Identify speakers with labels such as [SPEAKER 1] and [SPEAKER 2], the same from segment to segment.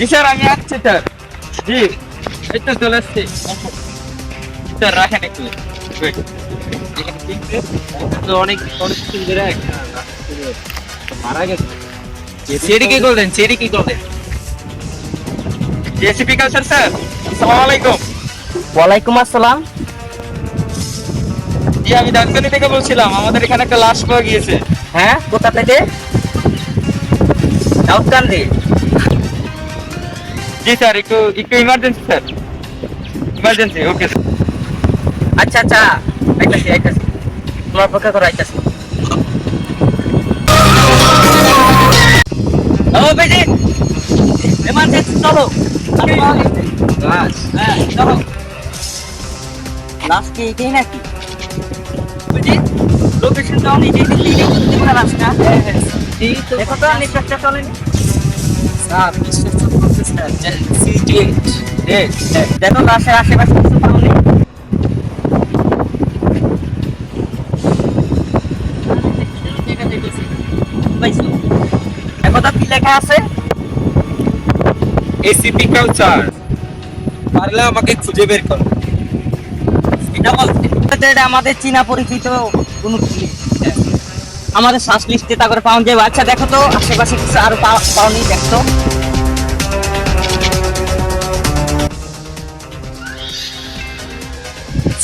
[SPEAKER 1] জি sir আমি আসছি sir জি এই তো চলে এসছি স্যার রাখেন একটু। তো অনেক অনেক দিন ধরে মারা গেছে। সেটি কি করলেন? সেটি কি করলেন? জেসিপি কালচার স্যার আসসালামু আলাইকুম।
[SPEAKER 2] ওয়ালাইকুম আসসালাম।
[SPEAKER 1] জি আমি ডাক্তারি থেকে বলছিলাম আমাদের এখানে একটা লাশ পাওয়া গিয়েছে।
[SPEAKER 2] হ্যাঁ কোথা থেকে? সাউথকান্দি
[SPEAKER 1] জি স্যার একটু একটু ইমার্জেন্সি স্যার। ইমার্জেন্সি ওকে
[SPEAKER 2] আচ্ছা আচ্ছা আইতাছি আইতাছি। তোমার অপেক্ষা করো আইতাছি। ও বেজি। এমার্জেন্সি চলো। হ্যাঁ। চলো। লাস্ট এটাই নাকি? বুঝি লোকেশন দাও নি যেই দিল্লি দেখতে না রাস্তা। দেখো তো নেটওয়ার্কটা চলেনি। স্যার স্যার দেখো লাশের আশেপাশে কিছু
[SPEAKER 1] কালচার আমাকে খুঁজে বের
[SPEAKER 2] আমাদের চীনা পরিচিত আমাদের শ্বাস লিস্টে তা করে পাওয়া যাবে আচ্ছা দেখো তো, আশেপাশে কিছু আরও পাও- পাওনি, দেখো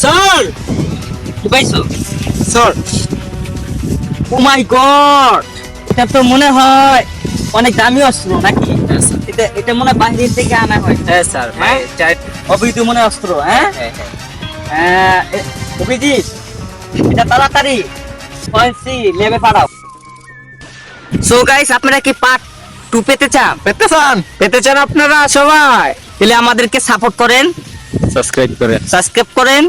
[SPEAKER 2] স্যার! কি পাইছো?
[SPEAKER 1] Sir
[SPEAKER 2] oh my god! এটা তো মনে হয় অনেক দামি অস্ত্র নাকি? এটা এটা মনে হয় বাইরের থেকে আনা হয়।
[SPEAKER 1] হ্যাঁ স্যার
[SPEAKER 2] হ্যাঁ? অবৈধ মনে অস্ত্র হ্যাঁ? হ্যাঁ, অভিজিৎ এটা তাড়াতাড়ি। ফয়েন্সি লেবে পাঠাও সো গাইস আপনারা কি পার্ট টু পেতে চান?
[SPEAKER 1] পেতে চান। পেতে চান আপনারা সবাই।
[SPEAKER 2] তাহলে আমাদেরকে সাপোর্ট করেন।
[SPEAKER 1] সাবস্ক্রাইব করে
[SPEAKER 2] সাবস্ক্রাইব করেন।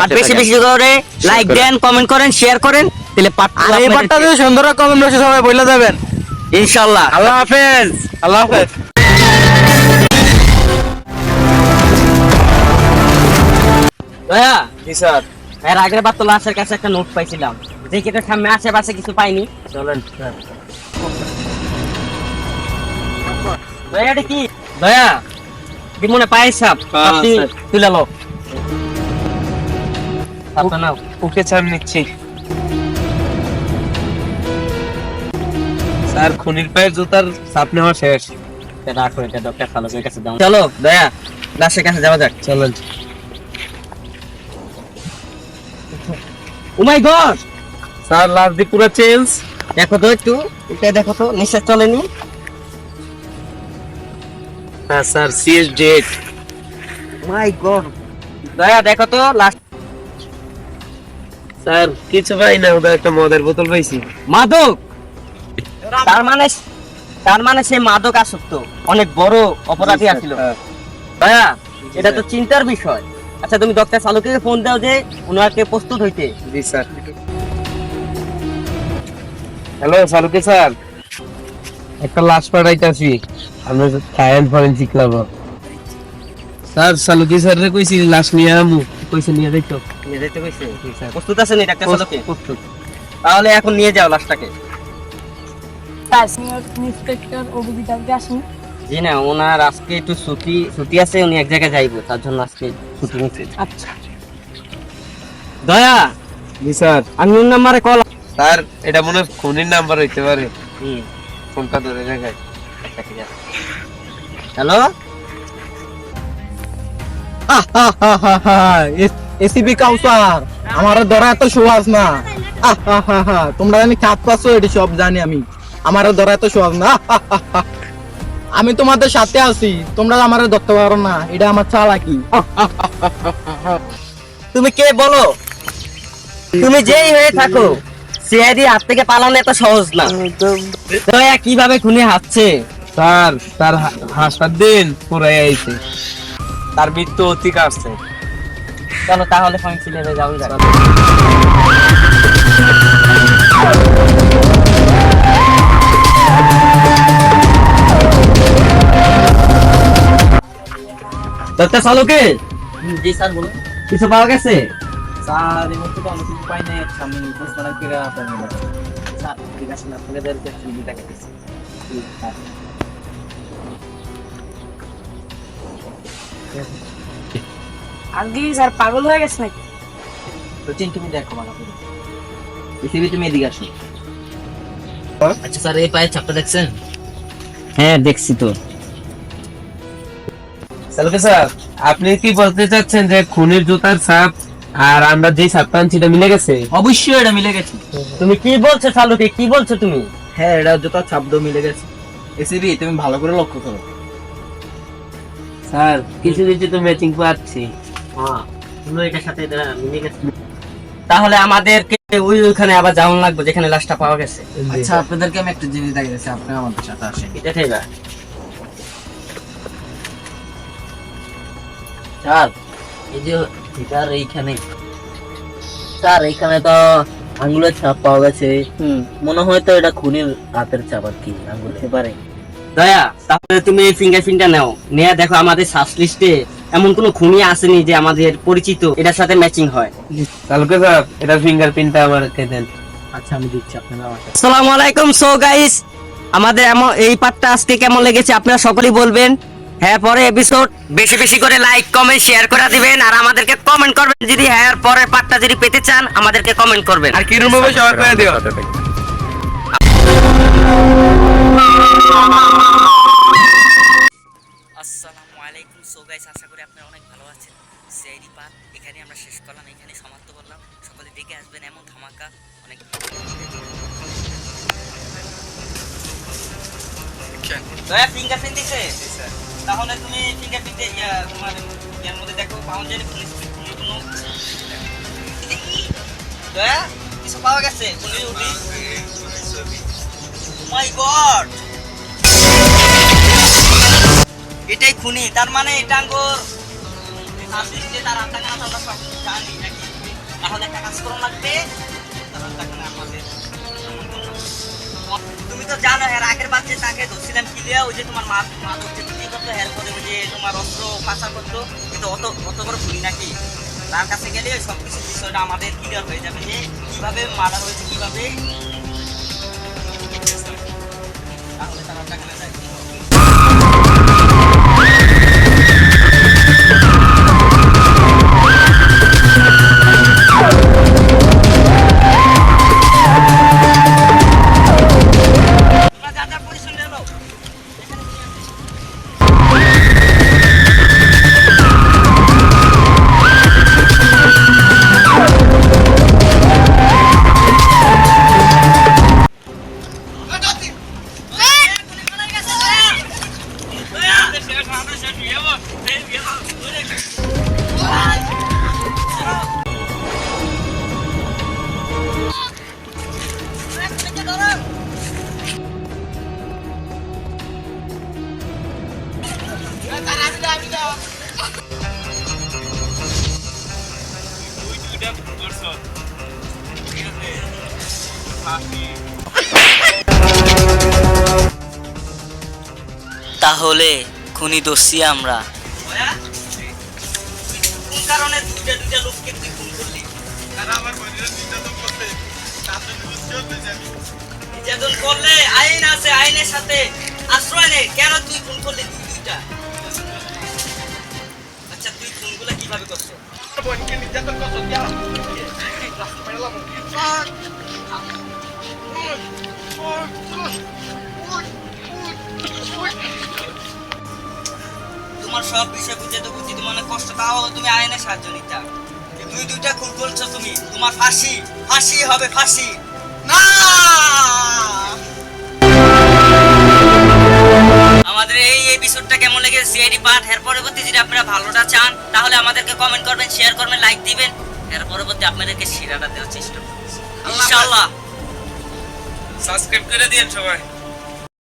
[SPEAKER 2] আর বেশি বেশি করে লাইক দেন কমেন্ট করেন শেয়ার করেন তাহলে পার্ট
[SPEAKER 1] আর এই বারটা যদি সুন্দর কমেন্ট বসে সবাই বলে দেবেন
[SPEAKER 2] ইনশাআল্লাহ
[SPEAKER 1] আল্লাহ হাফেজ। আল্লাহ হাফেজ।
[SPEAKER 2] দয়া
[SPEAKER 1] জি স্যার।
[SPEAKER 2] এর আগের বার তো লাশের কাছে একটা নোট পাইছিলাম। দেখি তো সামনে আশেপাশে কিছু পাইনি।
[SPEAKER 1] চলেন
[SPEAKER 2] দয়া এটা কি? দয়া কি মনে পাই সাপ।
[SPEAKER 1] হ্যাঁ,
[SPEAKER 2] আপনি তুলে লো নাও
[SPEAKER 1] ওকে স্যার নিচ্ছি। স্যার খুনির পায়ের জুতার চাপ নেওয়া শেষ।
[SPEAKER 2] রাখো এটা ডক্টর কাছে দাও। চলো দয়া লাশের কাছে যাওয়া যাক।
[SPEAKER 1] চলেন
[SPEAKER 2] oh my god!
[SPEAKER 1] Sir last দি পুরো চেঞ্জ।
[SPEAKER 2] দেখো তো একটু এটা দেখো তো নিশ্চয় চলেনি।
[SPEAKER 1] হ্যাঁ sir CS date
[SPEAKER 2] my god. দয়া দেখো তো লাস্ট
[SPEAKER 1] স্যার কিছু পাই না ওদের একটা মদের বোতল পাইছি।
[SPEAKER 2] মাদক? তার মানে তার মানে সে মাদক আসক্ত। অনেক বড় অপরাধী
[SPEAKER 1] হ্যাঁ।
[SPEAKER 2] দয়া এটা তো চিন্তার বিষয়। আচ্ছা তুমি ডক্টর চালুকে ফোন দাও যে ওনাকে প্রস্তুত হইতে।
[SPEAKER 1] জি স্যার। হ্যালো সালুকে স্যার। একটা লাশ পাঠাইতাছি। আমরা সায়েন্স ফরেন্সিক ল্যাব স্যার সালুকি স্যার রে কইছি লাশ নিয়ে আমু কইছে নিয়ে দেখো
[SPEAKER 2] নিয়ে যেতে কইছে? প্রস্তুত আছেন এই ডাক্তার চালুকে
[SPEAKER 1] প্রস্তুত।
[SPEAKER 2] তাহলে এখন নিয়ে যাও লাশটাকে।
[SPEAKER 3] তার ইন্সপেক্টর অভিজিৎ আজকে আসেনি?
[SPEAKER 2] জি না ওনার আজকে একটু ছুটি ছুটি আছে উনি এক জায়গায় যাইবো তার জন্য আজকে ছুটি নিচ্ছে।
[SPEAKER 3] আচ্ছা।
[SPEAKER 2] দয়া!
[SPEAKER 1] জি স্যার।
[SPEAKER 2] আমি ওর নাম্বারে কল
[SPEAKER 1] স্যার এটা মনে হয় খুনির নাম্বার হইতে পারে। ফোনটা ধরে দেখায়
[SPEAKER 2] হ্যালো?
[SPEAKER 4] কাউসার আমার এত না। তোমরা জানি পাচ্ছ এটি সব জানি আমি আমার এত না। আমি তোমাদের সাথে আছি তোমরা আমার ধরতে পারো না এটা আমার চালাকি
[SPEAKER 2] তুমি কে বলো তুমি যেই হয়ে থাকো সিআইডি হাত থেকে পালানো এত সহজ না কীভাবে খুনে হাঁটছে
[SPEAKER 1] স্যার তার হাসার দিন পুরাই আইছে তার মৃত্যু অতি কাছে
[SPEAKER 2] চলো তাহলে ফাংশন লেভে যাও যাক। চালকে? জি স্যার বলুন। কিছু পাওয়া গেছে?
[SPEAKER 4] স্যার এই মুহূর্তে তো আমি কিছু পাই নাই আমি করে আপনাকে
[SPEAKER 2] স্যার ঠিক আছে সুবিধা কেটেছে
[SPEAKER 3] স্যার পাগল হয়ে গেছে নাকি?
[SPEAKER 5] রচিন তুমি দেখো ভালো করে। পৃথিবী তুমি এদিকে আসো। আচ্ছা স্যার এই পায়ের ছাপটা দেখছেন?
[SPEAKER 2] হ্যাঁ দেখছি তো।
[SPEAKER 1] সালকে স্যার আপনি কি বলতে চাচ্ছেন যে খুনির জুতার ছাপ আর আমরা যে ছাপটা আনছি এটা মিলে গেছে?
[SPEAKER 5] অবশ্যই এটা মিলে গেছে।
[SPEAKER 2] তুমি কি বলছো চালুকে কি বলছো তুমি?
[SPEAKER 6] হ্যাঁ এটা জুতা শব্দ মিলে গেছে। এসিবি তুমি ভালো করে লক্ষ্য করো।
[SPEAKER 2] স্যার কিছু কিছু তো ম্যাচিং পাচ্ছি। হ্যাঁ তাহলে আমাদেরকে ওই ওইখানে আবার যাওয়ান লাগবে যেখানে লাশটা পাওয়া গেছে।
[SPEAKER 5] আচ্ছা আপনাদেরকে আমি একটা জিনিস আপনি আমাদের সাথে আসেন।
[SPEAKER 2] এটা ঠিক
[SPEAKER 5] স্যার এই যে এইখানে। স্যার এইখানে তো আঙ্গুলের ছাপ পাওয়া গেছে। মনে হয় তো এটা খুনির হাতের ছাপ আর কি আঙ্গুলে।
[SPEAKER 2] পারে। দয়া তাহলে তুমি এই ফিঙ্গারপ্রিন্টটা নাও। নিয়ে দেখো আমাদের সার্চ লিস্টে এমন কোনো খুনি আসেনি যে আমাদের পরিচিত এটার সাথে ম্যাচিং হয়।
[SPEAKER 1] সালকে স্যার এটার ফিঙ্গারপ্রিন্টটা আমাকে দেন?
[SPEAKER 5] আচ্ছা আমি দিচ্ছি আপনারা আমাকে
[SPEAKER 2] আসসালামু আলাইকুম সো গাইস আমাদের এমন এই পার্টটা আজকে কেমন লেগেছে আপনারা সকলেই বলবেন। হ্যাঁ পরে এপিসোড বেশি বেশি করে লাইক কমেন্ট শেয়ার করে দিবেন। আর আমাদেরকে কমেন্ট করবেন যদি হ্যাঁ পরের পার্টটা যদি পেতে চান আমাদেরকে কমেন্ট করবেন।
[SPEAKER 1] আর কি রুম হবে সবার করে দিও
[SPEAKER 2] তাহলে তুমি ফিঙ্গারপ্রিন্টে তোমার ইয়ার মধ্যে দেখো বাউন্ডারি পুলিশ কোনো দয়া, কিছু পাওয়া গেছে মাই গড এটাই খুনি, তার মানে এটা আঙ্গুর। তার জানি তাহলে একটা কাজ লাগবে তুমি তো জানো, এর আগের বাচ্চা তাকে ধরছিলাম কিলিয়া ওই যে তোমার মা মা হচ্ছে কি করতো করে ওই যে তোমার অস্ত্র পাচার করতো। কিন্তু অত অত বড় ভুল নাকি তার কাছে গেলে সব কিছু বিষয়টা আমাদের ক্লিয়ার হয়ে যাবে যে কীভাবে মারা হয়েছে, কীভাবে তাহলে তারা টাকা যায়
[SPEAKER 7] তাহলে খুনি দোষী আমরা।
[SPEAKER 2] কোন কারণে দুইটা দুইটা লোককে তুই খুন করলি নির্যাতন করলে আইন আছে আইনের সাথে আশ্রয় নে। কেন তুই খুন করলি দুই দুইটা? আচ্ছা তুই খুনগুলো কীভাবে করছ সব বিষয় বুঝে তো বুঝি তোমার অনেক কষ্ট তাও তুমি আইনের সাহায্য নিতা দুই দুইটা খুন করছ তুমি তোমার ফাঁসি ফাঁসি হবে ফাঁসি। না! আমাদের এই এপিসোডটা কেমন লেগেছে সিআইডি পার্ট এর পরবর্তী যদি আপনারা ভালোটা চান তাহলে আমাদেরকে কমেন্ট করবেন শেয়ার করবেন লাইক দিবেন। এর পরবর্তী আপনাদেরকে শিরাটা দেওয়ার চেষ্টা করবেন ইনশাআল্লাহ।
[SPEAKER 1] সাবস্ক্রাইব করে দিন সবাই।